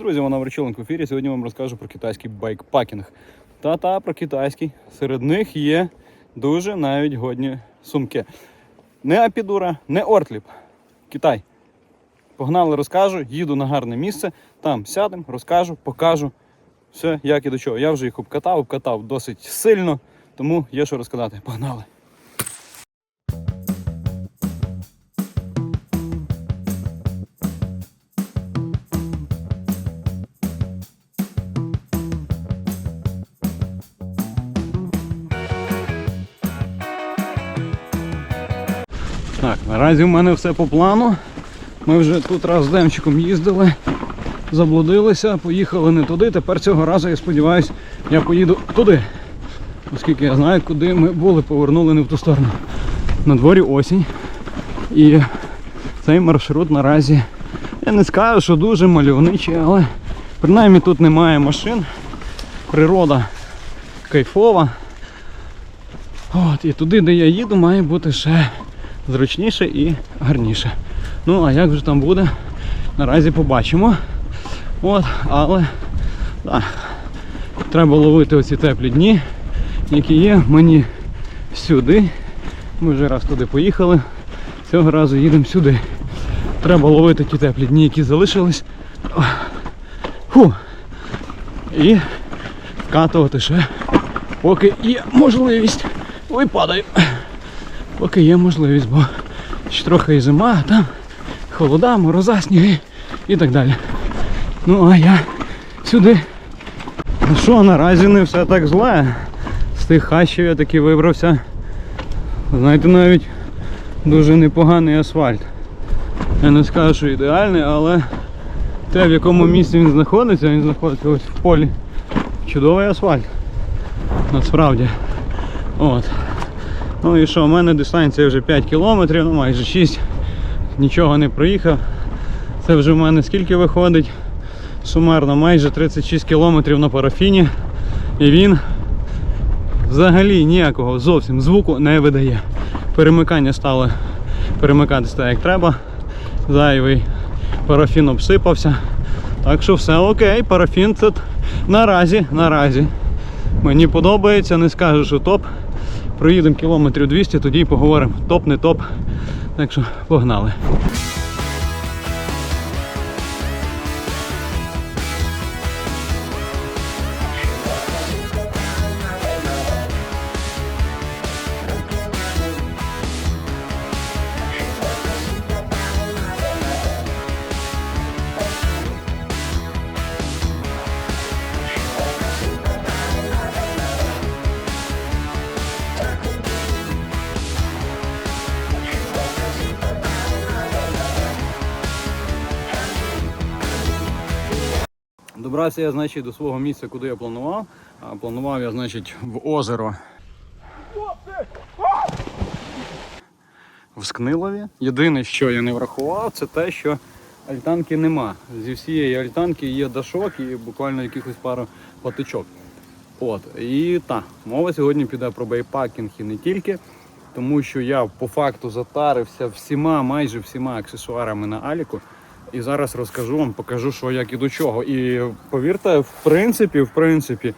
Друзі! Вона Верчоленко в ефірі. Сьогодні вам розкажу про китайський байкпакінг. Та-та, про китайський. Серед них є дуже навіть годні сумки. Не Апідура, не Ортліп. Китай. Погнали, розкажу, їду на гарне місце. Там сядемо, розкажу, покажу. Все, як і до чого. Я вже їх обкатав, обкатав досить сильно, тому є що розказати. Погнали! Наразі в мене все по плану. Ми вже тут раз з Демчиком їздили, заблудилися, поїхали не туди. Тепер цього разу, я сподіваюся, я поїду туди. Оскільки я знаю, куди ми були, повернули не в ту сторону. На дворі осінь. І цей маршрут наразі, я не скажу, що дуже мальовничий, але принаймні тут немає машин. Природа кайфова. От, і туди, де я їду, має бути ще зручніше і гарніше. Ну, а як вже там буде, наразі побачимо. От, але так, треба ловити оці теплі дні, які є мені сюди. Ми вже раз туди поїхали. Цього разу їдемо сюди. Треба ловити ті теплі дні, які залишились. Фу. І вкатувати ще, поки є можливість. Ой, падаю. Поки є можливість, бо ще трохи і зима, а там холода, мороза, сніги і так далі. Ну а я сюди. Ну що, наразі не все так зле. З тих хащів я таки вибрався. Знаєте, навіть дуже непоганий асфальт. Я не скажу, що ідеальний, але те, в якому місці він знаходиться, він знаходиться ось в полі. Чудовий асфальт. Насправді. От. Ну і що, у мене дистанція вже 5 кілометрів, ну майже 6. Нічого не проїхав. Це вже в мене скільки виходить? Сумарно майже 36 кілометрів на парафіні. І він взагалі ніякого зовсім звуку не видає. Перемикання стало перемикатися так, як треба. Зайвий парафін обсипався. Так що все окей, парафін це наразі, наразі. Мені подобається, не скажу, що топ. Проїдемо кілометрів 200, тоді й поговоримо. Топ, не топ. Так що погнали. Я, значить, до свого місця, куди я планував. А планував я, значить, в озеро. В Скнилові. Єдине, що я не врахував, це те, що альтанки нема. Зі всієї альтанки є дашок і буквально якихось пару патичок. От. І так, мова сьогодні піде про бейпакінг і не тільки, тому що я по факту затарився всіма, майже всіма аксесуарами на Аліку. І зараз розкажу вам, покажу, що як і до чого. І повірте, в принципі, в принципі,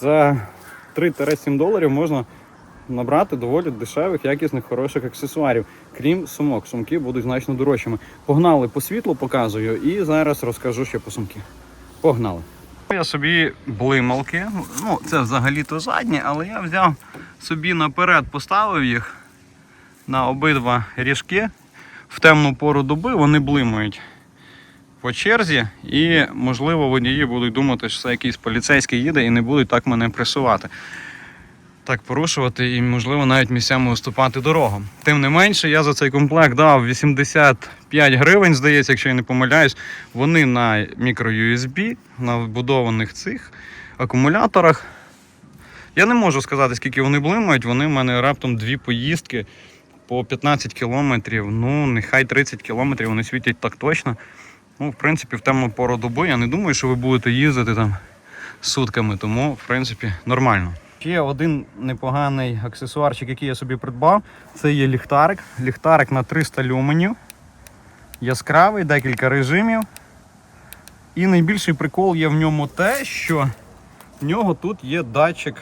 за 3-7 доларів можна набрати доволі дешевих, якісних, хороших аксесуарів. Крім сумок. Сумки будуть значно дорожчими. Погнали по світлу, показую, і зараз розкажу ще по сумки. Погнали. Я собі блималки. Ну, це взагалі-то задні, але я взяв собі наперед, поставив їх на обидва ріжки. В темну пору доби вони блимають по черзі, і, можливо, водії будуть думати, що це якийсь поліцейський їде і не будуть так мене пресувати. Так порушувати і, можливо, навіть місцями уступати дорогу. Тим не менше, я за цей комплект дав 85 гривень, здається, якщо я не помиляюсь. Вони на мікро-USB, на вбудованих цих акумуляторах. Я не можу сказати, скільки вони блимають. Вони в мене раптом дві поїздки по 15 кілометрів. Ну, нехай 30 кілометрів вони світять так точно. Ну, в принципі, в темну пору доби я не думаю, що ви будете їздити там сутками, тому, в принципі, нормально. Ще один непоганий аксесуарчик, який я собі придбав, це є ліхтарик. Ліхтарик на 300 люменів. Яскравий, декілька режимів. І найбільший прикол є в ньому те, що в нього тут є датчик.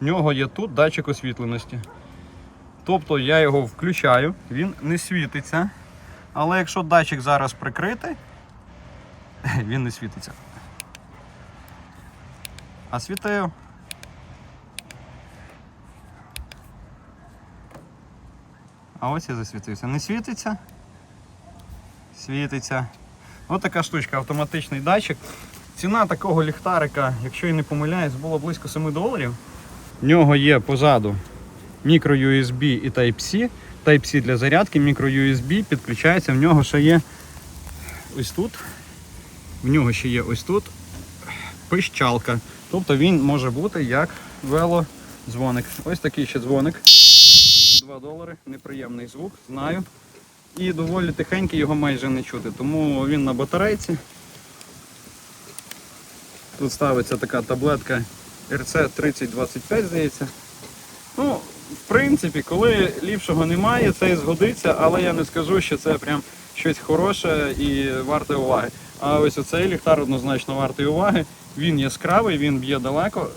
В нього є тут датчик освітленості. Тобто я його включаю, він не світиться. Але якщо датчик зараз прикритий, він не світиться. А світаю. А ось і засвітився. Не світиться. Світиться. Ось така штучка, автоматичний датчик. Ціна такого ліхтарика, якщо я не помиляюсь, була близько 7 доларів. В нього є позаду мікро USB і Type-C. Type-C для зарядки, мікро USB підключається. В нього ще є ось тут. В нього ще є ось тут пищалка. Тобто він може бути як велодзвоник. Ось такий ще дзвоник. 2 долари, неприємний звук, знаю. І доволі тихенький, його майже не чути. Тому він на батарейці. Тут ставиться така таблетка RC 3025, здається. Ну, в принципі, коли ліпшого немає, це і згодиться, але я не скажу, що це прям щось хороше і варте уваги. А ось оцей ліхтар однозначно вартий уваги. Він яскравий, він б'є далеко.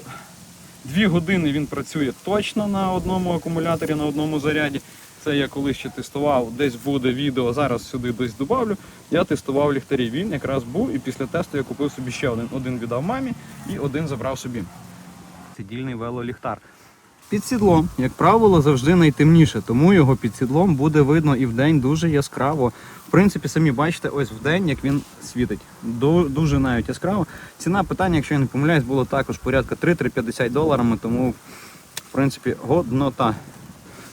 Дві години він працює точно на одному акумуляторі, на одному заряді. Це я колись ще тестував, десь буде відео, зараз сюди десь добавлю. Я тестував ліхтарі. Він якраз був, і після тесту я купив собі ще один. Один віддав мамі і один забрав собі. Сидільний велоліхтар. Під сідлом, як правило, завжди найтемніше, тому його під сідлом буде видно і вдень дуже яскраво. В принципі, самі бачите, ось вдень, як він світить. Дуже навіть яскраво. Ціна питання, якщо я не помиляюсь, було також порядка 3-3,50 доларами, тому в принципі годнота.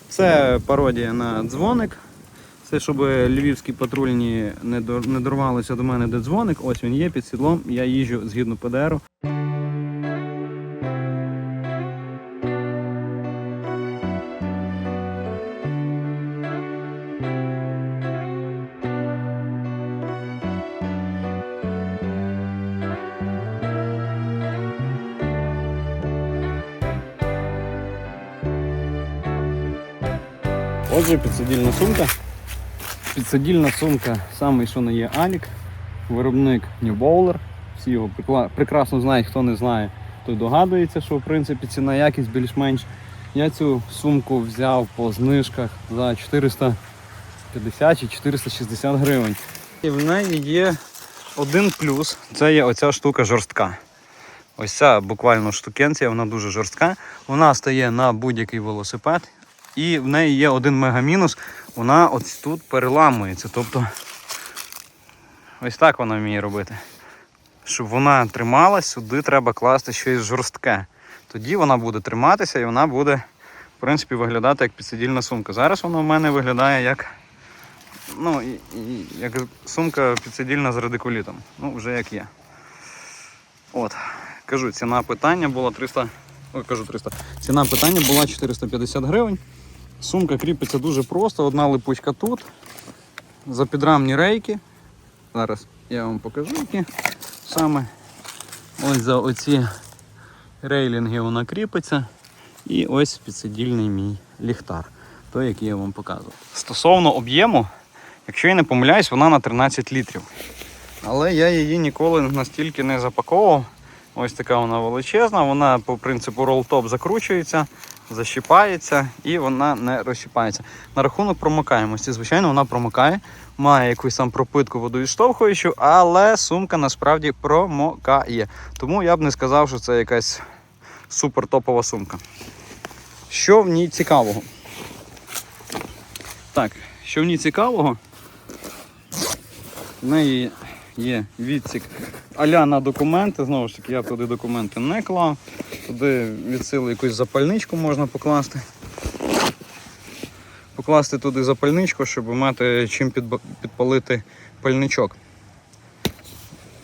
Це пародія на дзвоник. Це щоб львівські патрульні не дорвалися до мене, де дзвоник. Ось він є під сідлом. Я їжджу згідно ПДРу. Отже, підсидільна сумка. Підсидільна сумка, самий що не є Алік, виробник New Bowler. Всі його прекрасно знають, хто не знає, той догадується, що в принципі ціна якість більш-менш. Я цю сумку взяв по знижках за 450 чи 460 гривень. І в неї є один плюс це є оця штука жорстка. Ось ця буквально штукенція, вона дуже жорстка. Вона стає на будь-який велосипед. І в неї є один мегамінус, вона ось тут переламується. Тобто ось так вона вміє робити. Щоб вона трималась, сюди треба класти щось жорстке. Тоді вона буде триматися і вона буде, в принципі, виглядати як підсидільна сумка. Зараз вона в мене виглядає як, ну, як сумка підсидільна з радикулітом. Ну, вже як є. От. Кажу, ціна питання була 300. Ой, кажу 300. Ціна питання була 450 гривень. Сумка кріпиться дуже просто, одна липучка тут. За підрамні рейки. Зараз я вам покажу, які саме. Ось за оці рейлінги вона кріпиться. І ось підсидільний мій ліхтар, той, який я вам показував. Стосовно об'єму, якщо я не помиляюсь, вона на 13 літрів. Але я її ніколи настільки не запаковував. Ось така вона величезна, вона по принципу ролтоп закручується, защіпається і вона не розщіпається. На рахунок промикаємості, звичайно, вона промикає, має якусь там пропитку водовідштовхуючу, але сумка насправді промокає. Тому я б не сказав, що це якась супер топова сумка. Що в ній цікавого? Так, що в ній цікавого? В неї є відсік аля на документи. Знову ж таки, я туди документи не клав. Туди від сили якусь запальничку можна покласти. Покласти туди запальничку, щоб мати чим підпалити пальничок.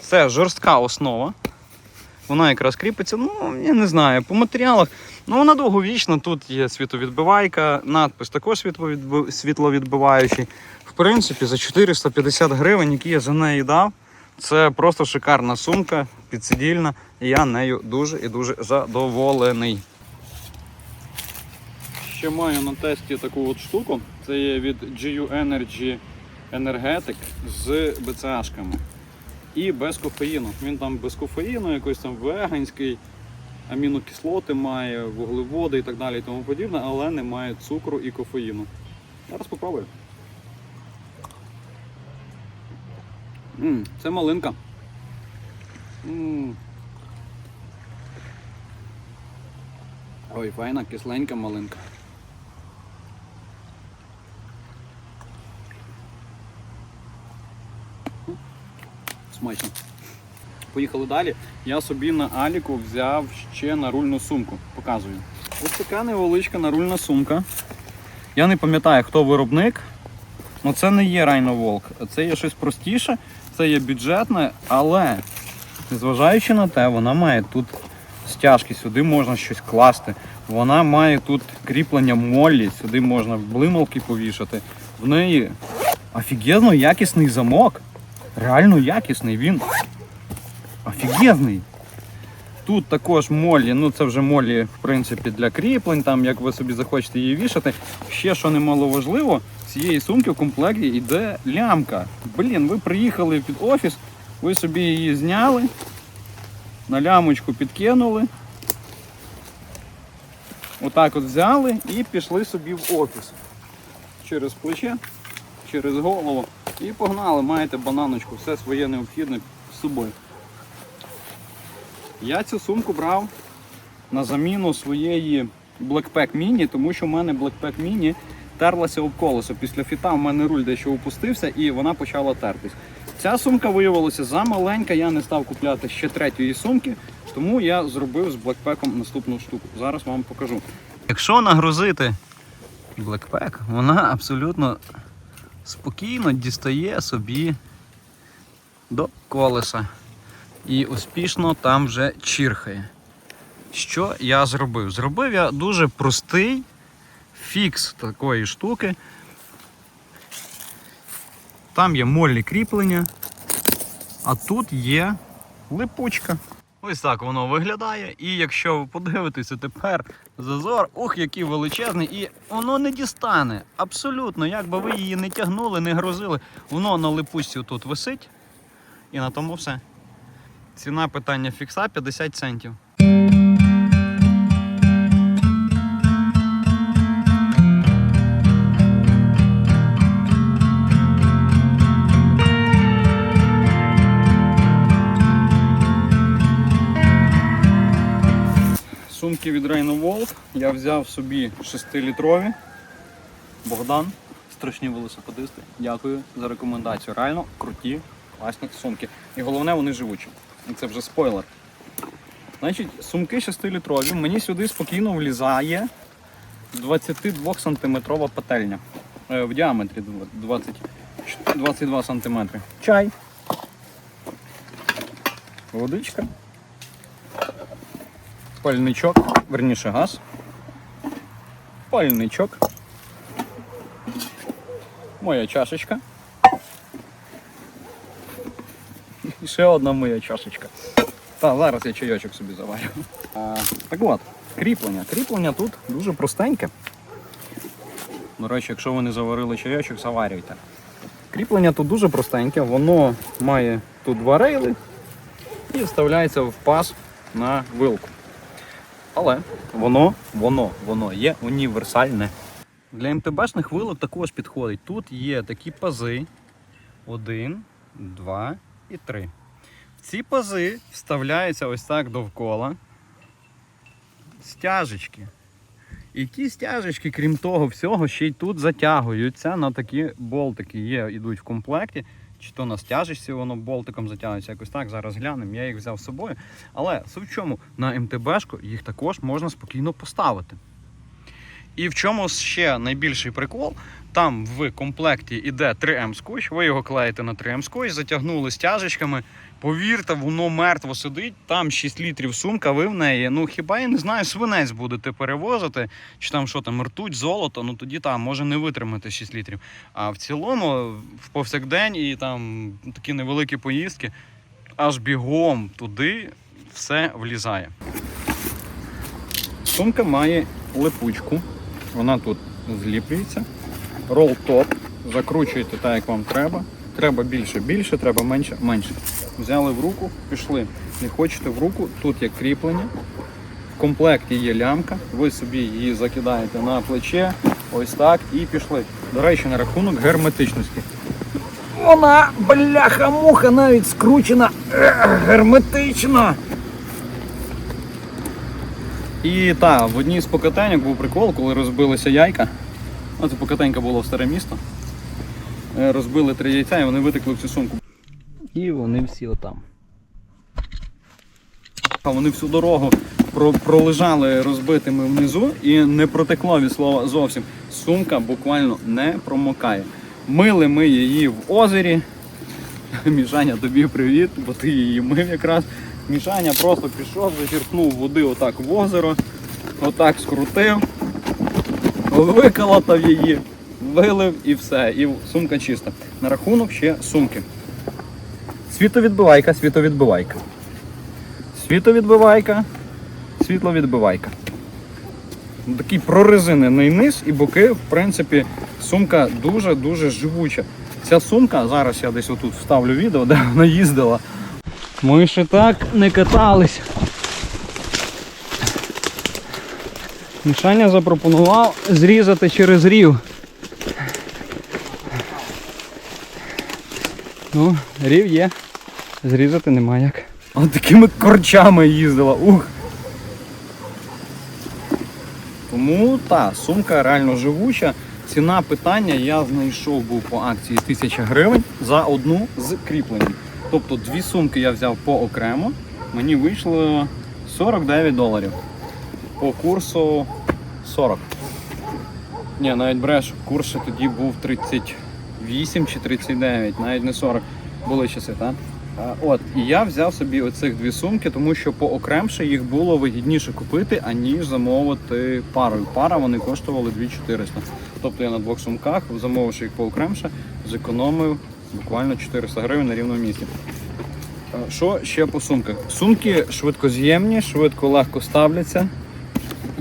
Це жорстка основа. Вона якраз кріпиться, ну, я не знаю, по матеріалах. Ну, вона довговічна, тут є світовідбивайка, надпис також світловідбиваючий. Принципі, за 450 гривень, які я за неї дав, це просто шикарна сумка, підсидільна, і я нею дуже і дуже задоволений. Ще маю на тесті таку от штуку. Це є від GU Energy Energetic з BCA-шками. і без кофеїну. Він там без кофеїну, якийсь там веганський, амінокислоти має, вуглеводи і так далі і тому подібне, але не має цукру і кофеїну. Зараз попробую. М, це малинка. М. Ой, файна, кисленька малинка. Смачно. Поїхали далі. Я собі на Аліку взяв ще нарульну сумку. Показую. Ось така невеличка нарульна сумка. Я не пам'ятаю, хто виробник. Ну це не є Walk. Це є щось простіше, це є бюджетне, але незважаючи на те, вона має тут стяжки, сюди можна щось класти. Вона має тут кріплення моллі, сюди можна блималки повішати. В неї офігезно якісний замок. Реально якісний. Він офігезний. Тут також молі, ну це вже молі, в принципі, для кріплень, там як ви собі захочете її вішати. Ще що немаловажливо, з цієї сумки в комплекті йде лямка. Блін, ви приїхали під офіс, ви собі її зняли, на лямочку підкинули. Отак от взяли і пішли собі в офіс. Через плече, через голову. І погнали, маєте бананочку, все своє необхідне з собою. Я цю сумку брав на заміну своєї Blackpack Mini, тому що в мене Blackpack Mini терлася об колесо. Після фіта в мене руль дещо опустився і вона почала тертись. Ця сумка виявилася замаленька, я не став купляти ще третьої сумки, тому я зробив з Blackpack наступну штуку. Зараз вам покажу. Якщо нагрузити Blackpack, вона абсолютно спокійно дістає собі до колеса і успішно там вже чірхає. Що я зробив? Зробив я дуже простий фікс такої штуки. Там є молі кріплення, а тут є липучка. Ось так воно виглядає. І якщо ви подивитеся тепер зазор, ух, який величезний, і воно не дістане. Абсолютно, як би ви її не тягнули, не грозили, воно на липучці тут висить. І на тому все. Ціна питання фікса 50 центів. Сумки від Rain Wolf я взяв собі 6-літрові. Богдан, страшні велосипедисти. Дякую за рекомендацію. Реально круті, класні сумки. І головне, вони живучі. І Це вже спойлер. Значить, сумки 6-літрові. Мені сюди спокійно влізає 22 сантиметрова пательня. Е, В діаметрі 20, 22 сантиметри. Чай. Водичка. Пальничок, верніше газ. Пальничок. Моя чашечка. І ще одна моя чашечка. Та, зараз я чайочок собі заварю. А, так от, кріплення. Кріплення тут дуже простеньке. До речі, якщо ви не заварили чайочок, заварюйте. Кріплення тут дуже простеньке, воно має тут два рейли і вставляється в паз на вилку. Але воно, воно, воно є універсальне. Для МТБшних вилок також підходить. Тут є такі пази. Один, два і три. В ці пази вставляються ось так довкола стяжечки. І ті стяжечки, крім того всього, ще й тут затягуються на такі болтики. Є, йдуть в комплекті. Чи то на стяжечці воно болтиком затягнеться, якось так. Зараз глянемо. Я їх взяв з собою. Але суть в чому, на МТБшку їх також можна спокійно поставити. І в чому ще найбільший прикол? Там в комплекті йде 3М скотч, ви його клеїте на 3М скотч, затягнули стяжечками. Повірте, воно мертво сидить, там 6 літрів сумка, ви в неї. Ну хіба я не знаю, свинець будете перевозити, чи там що там, ртуть, золото, ну тоді там може не витримати 6 літрів. А в цілому, в повсякдень і там такі невеликі поїздки, аж бігом туди все влізає. Сумка має липучку, вона тут зліплюється. Ролл топ, закручуєте так, як вам треба. треба більше, більше, треба менше, менше. Взяли в руку, пішли. Не хочете в руку, тут є кріплення. В комплекті є лямка, ви собі її закидаєте на плече, ось так, і пішли. До речі, на рахунок герметичності. Вона, бляха-муха, навіть скручена герметично. І так, в одній з покатеньок був прикол, коли розбилися яйка. Ну, це покатенька було в старе місто. Е, Розбили три яйця і вони витекли в цю сумку. І вони всі отам. А Вони всю дорогу пролежали розбитими внизу і не протекло від слова зовсім. Сумка буквально не промокає. Мили ми її в озері. Мішаня, тобі привіт, бо ти її мив якраз. Мішаня просто пішов, зачерпнув води отак в озеро, отак скрутив, виколотав її, вилив і все. І сумка чиста. На рахунок ще сумки. Світовідбивайка, світовідбивайка. Світовідбивайка, світловідбивайка. Такий прорезинений низ і боки, в принципі, сумка дуже-дуже живуча. Ця сумка, зараз я десь отут вставлю відео, де вона їздила. Ми ще так не катались. Мішаня запропонував зрізати через рів. Ну, рів є. Зрізати нема як. От такими корчами їздила. Ух. Тому та, сумка реально живуча. Ціна питання я знайшов був по акції 1000 гривень за одну з кріпленням. Тобто дві сумки я взяв поокремо. Мені вийшло 49 доларів. По курсу 40. Ні, навіть бреш, курс тоді був 38 чи 39, навіть не 40. Були часи, так? От, і я взяв собі оцих дві сумки, тому що поокремше їх було вигідніше купити, аніж замовити парою. Пара вони коштували 2400. Тобто я на двох сумках, замовивши їх поокремше, зекономив буквально 400 гривень на рівному місці. Що ще по сумках? Сумки швидкоз'ємні, швидко легко ставляться.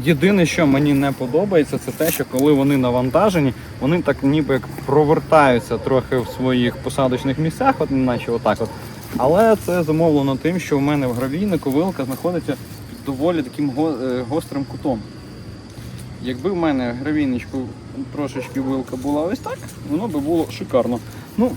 Єдине, що мені не подобається, це те, що коли вони навантажені, вони так ніби як провертаються трохи в своїх посадочних місцях, от наче отак от. Але це замовлено тим, що в мене в гравійнику вилка знаходиться під доволі таким е, гострим кутом. Якби в мене гравійничку трошечки вилка була ось так, воно би було шикарно. Ну,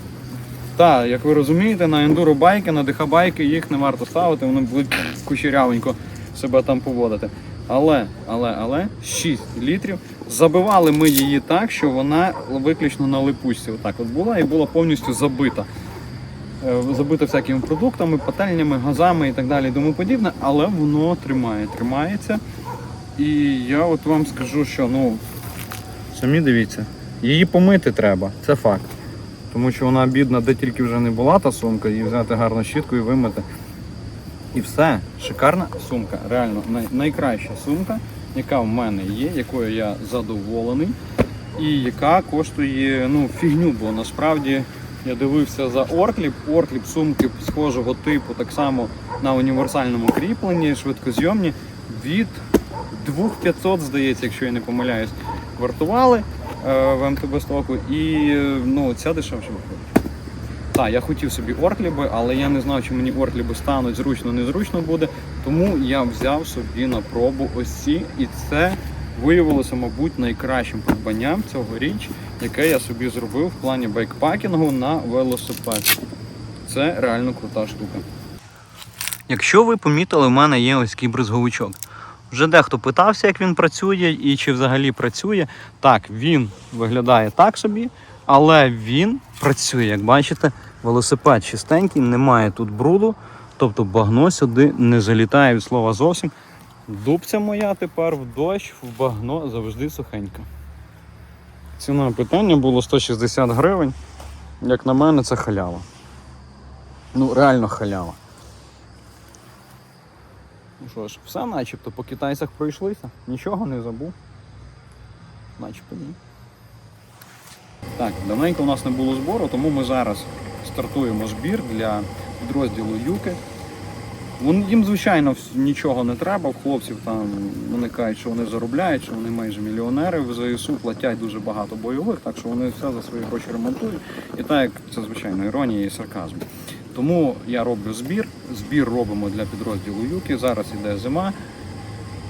так, як ви розумієте, на ендуро байки, на дихабайки їх не варто ставити, вони будуть кучерявенько себе там поводити. Але, але, але 6 літрів. Забивали ми її так, що вона виключно на липучці отак от була і була повністю забита. Е, Забита всякими продуктами, пательнями, газами і так далі і тому подібне, але воно тримає, тримається. І я от вам скажу, що ну, самі дивіться, її помити треба, це факт. Тому що вона бідна, де тільки вже не була та сумка, її взяти гарно щітку і вимити. І все, шикарна сумка. Реально най- найкраща сумка, яка в мене є, якою я задоволений, і яка коштує ну, фігню, бо насправді я дивився за Оркліп. Оркліп сумки схожого типу, так само на універсальному кріпленні, швидкозйомні, від 2500, здається, якщо я не помиляюсь, вартували е, в МТБ стоку, і е, ну, ця дешевше виходить. Так, я хотів собі оркліби, але я не знав, чи мені оркліби стануть зручно, незручно буде. Тому я взяв собі на пробу ось ці, і це виявилося, мабуть, найкращим придбанням цьогоріч, яке я собі зробив в плані байкпакінгу на велосипед. Це реально крута штука. Якщо ви помітили, в мене є ось такий. Вже дехто питався, як він працює і чи взагалі працює. Так, він виглядає так собі, але він працює, як бачите, велосипед чистенький, немає тут бруду, тобто багно сюди не залітає від слова зовсім. Дубця моя тепер в дощ, в багно завжди сухенька. Ціна питання було 160 гривень. Як на мене, це халява. Ну, реально халява. Ну що ж, все начебто по китайцях пройшлися, нічого не забув. Начебто ні. Так, давненько у нас не було збору, тому ми зараз стартуємо збір для підрозділу Юки. Їм, звичайно, нічого не треба. В хлопців там вони кажуть, що вони заробляють, що вони майже мільйонери. В ЗСУ платять дуже багато бойових, так що вони все за свої гроші ремонтують. І так це звичайно іронія і сарказм. Тому я роблю збір. Збір робимо для підрозділу Юки. Зараз іде зима.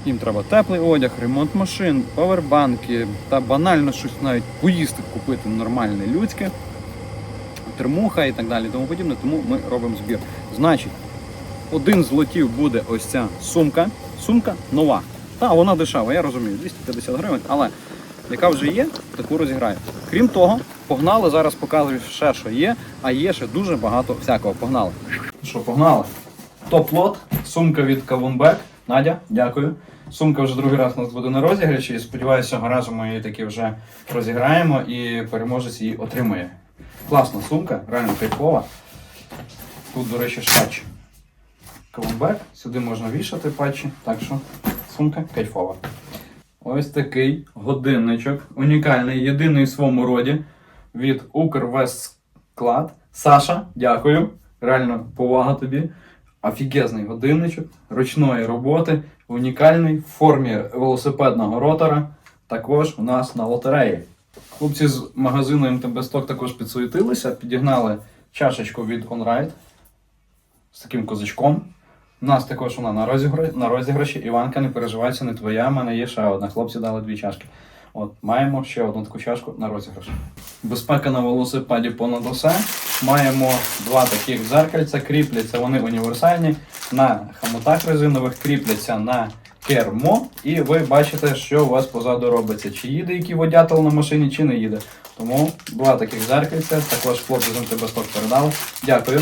Їм треба теплий одяг, ремонт машин, павербанки та банально щось навіть поїсти купити нормальне людське, термуха і так далі, тому подібне. Тому ми робимо збір. Значить, один з лотів буде ось ця сумка. Сумка нова. Та вона дешева, я розумію, 250 гривень, але яка вже є, таку розіграю. Крім того, погнали, зараз показую ще, що є, а є ще дуже багато всякого. Погнали. Що, погнали? Топ-лот, сумка від Кавунбек. Надя, дякую. Сумка вже другий раз у нас буде на розіграші. і Сподіваюся, цього разу ми її таки вже розіграємо і переможець її отримує. Класна сумка, реально кайфова. Тут, до речі, шпач. Кавунбек. Сюди можна вішати патчі, так що сумка кайфова. Ось такий годинничок. Унікальний, єдиний в своєму роді від Укрвестсклад. Саша, дякую. Реально повага тобі. Офігезний годинничок ручної роботи, унікальний в формі велосипедного ротора. Також у нас на лотереї. Хлопці з магазину МТБ Сток також підсуетилися, підігнали чашечку від OnRide з таким козачком. У нас також вона на розіграші, на розіграші. Іванка, не переживай, це не твоя, в мене є ще одна. Хлопці дали дві чашки. От, маємо ще одну таку чашку на розіграш. Безпека на велосипеді понад усе. Маємо два таких зеркальця, кріпляться вони універсальні. На хомутах резинових кріпляться на кермо. І ви бачите, що у вас позаду робиться. Чи їде який водятел на машині, чи не їде. Тому два таких зеркальця. Також хлопці з МТБ Сток передали. Дякую.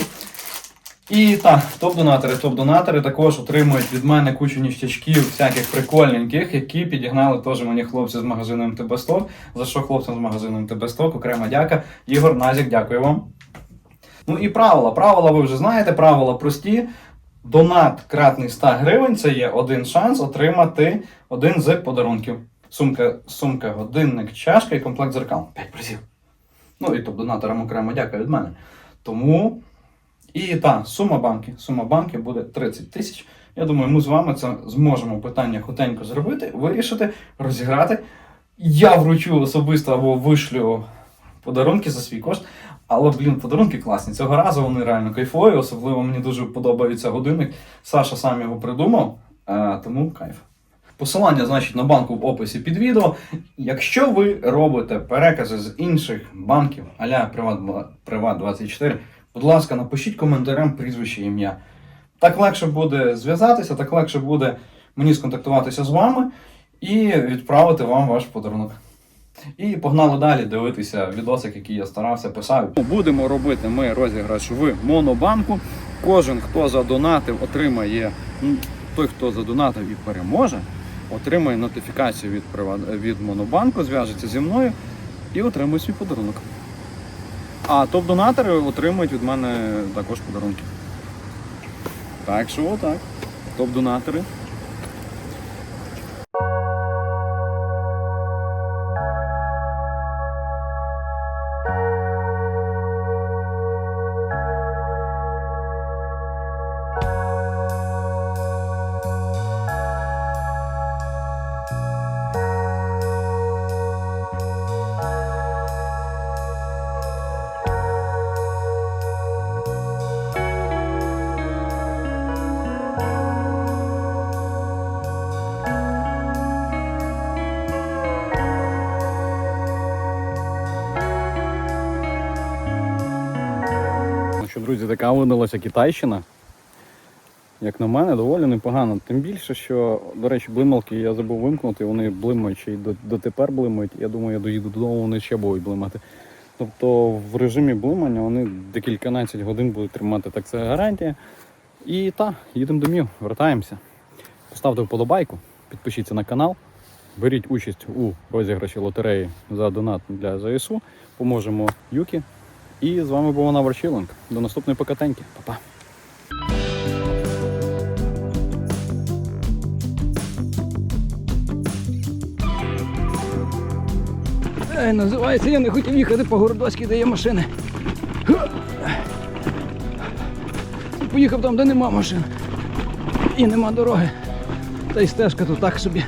І так, топ-донатори, топ-донатори також отримують від мене кучу ніштячків, всяких прикольненьких, які підігнали теж мені хлопці з магазину МТБ Сток. За що хлопцям з магазину МТБ Сток, окрема дяка. Ігор Назік, дякую вам. Ну і правила. Правила ви вже знаєте, правила прості. Донат кратний 100 гривень це є один шанс отримати один з подарунків. Сумка, сумка, годинник, чашка і комплект зеркал. П'ять призів. Ну і топ-донаторам окремо дяка від мене. Тому. І та сума банки. Сума банки буде 30 тисяч. Я думаю, ми з вами це зможемо питання хутенько зробити, вирішити, розіграти. Я вручу особисто або вишлю подарунки за свій кошт. Але, блін, подарунки класні. Цього разу вони реально кайфові. Особливо мені дуже подобається годинник. Саша сам його придумав, е, тому кайф. Посилання, значить, на банку в описі під відео. Якщо ви робите перекази з інших банків, аля Приват, Приват 24, будь ласка, напишіть коментарем прізвище ім'я. Так легше буде зв'язатися, так легше буде мені сконтактуватися з вами і відправити вам ваш подарунок. І погнали далі дивитися відосик, який я старався писав. Будемо робити ми розіграш в монобанку. Кожен, хто задонатив, отримає ну, той, хто задонатив і переможе, отримає нотифікацію від, Приват- від Монобанку, зв'яжеться зі мною і отримує свій подарунок. А топ-донатори отримують від мене також подарунки. Так що отак. Топ-донатори. Друзі, така видалася Китайщина. Як на мене, доволі непогано. Тим більше, що, до речі, блималки я забув вимкнути, вони блимають ще й дотепер блимають. Я думаю, я доїду додому, вони ще будуть блимати. Тобто в режимі блимання вони декільканадцять годин будуть тримати, так це гарантія. І так, їдемо домів, вертаємося. Поставте вподобайку, підпишіться на канал, беріть участь у розіграші лотереї за донат для ЗСУ. Поможемо Юкі. І з вами був Навар Чілинг. До наступної покатеньки. Па-па. Називається, я не хотів їхати по Городоцькій, де є машини. Поїхав там, де нема машин. і нема дороги. Та й стежка тут так собі.